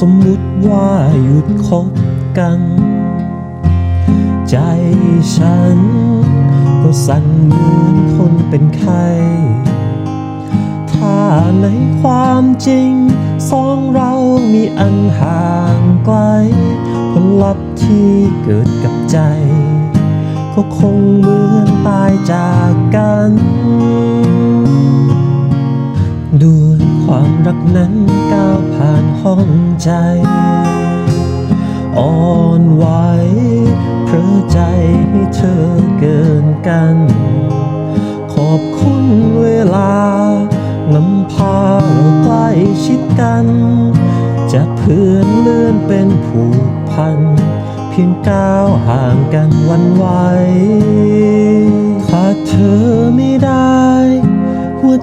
สมมุติว่าหยุดคบกัน ใจฉัน ก็สั่นเหมือนคนเป็นไข้ถ้าในความจริง สองเรามีอันห่างไกล ผลลัพธ์ที่เกิดกับใจ ก็คงเหมือนตายจากกัน ด้วย ความรักนั้นก้าวผ่านห้องใจอ่อนไหวเพราะใจให้เธอเกินกัน ขอบคุณเวลานำพาเราใกล้ชิดกันจากเพื่อนเลื่อนเป็นผูกพัน เพียงก้าวห่างกันวันไหว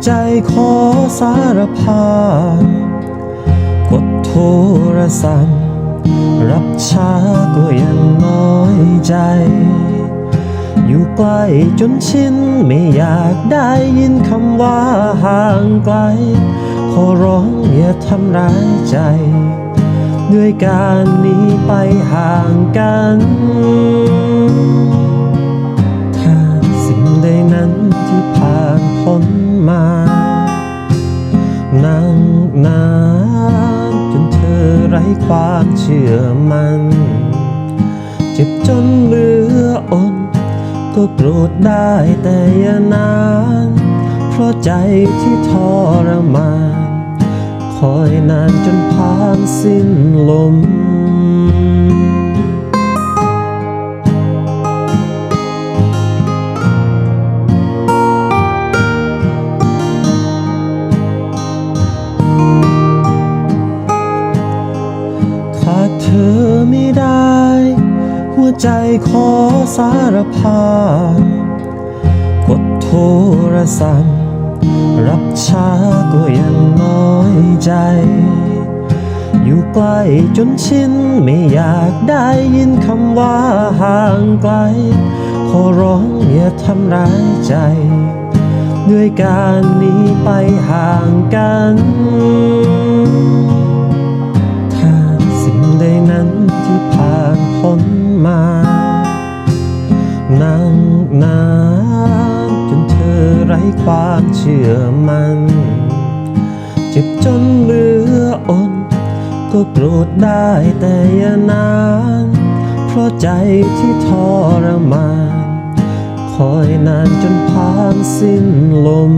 ใจขอสารภาพกดโทรศัพท์ รับช้าก็ยังน้อยใจ อยู่ใกล้จนชินไม่อยากได้ยินคำว่าห่างไกล ขอร้องอย่าทำร้ายใจ ด้วยการหนีไปห่างกันถ้าสิ่งใดนั้นที่ผ่าน ความเชื่อมัน่นเจ็บจนเหลืออดก็โกรธได้แต่อย่านาน เพราะใจที่ทรมาน คอยนานจนพานสิ้นลม ใจขอสารภาพกดโทรศัพท์รับช้าก็ยังน้อยใจ อยู่ใกล้จนชินไม่อยากได้ยินคำว่าห่างไกล ขอร้องอย่าทำร้ายใจ ด้วยการหนีไปห่างกัน ความเชื่อมัน่นเจ็บจนเหลืออดก็โกรธได้แต่อย่านาน เพราะใจที่ทรมาน คอยนานจนผ่านสิ้นลม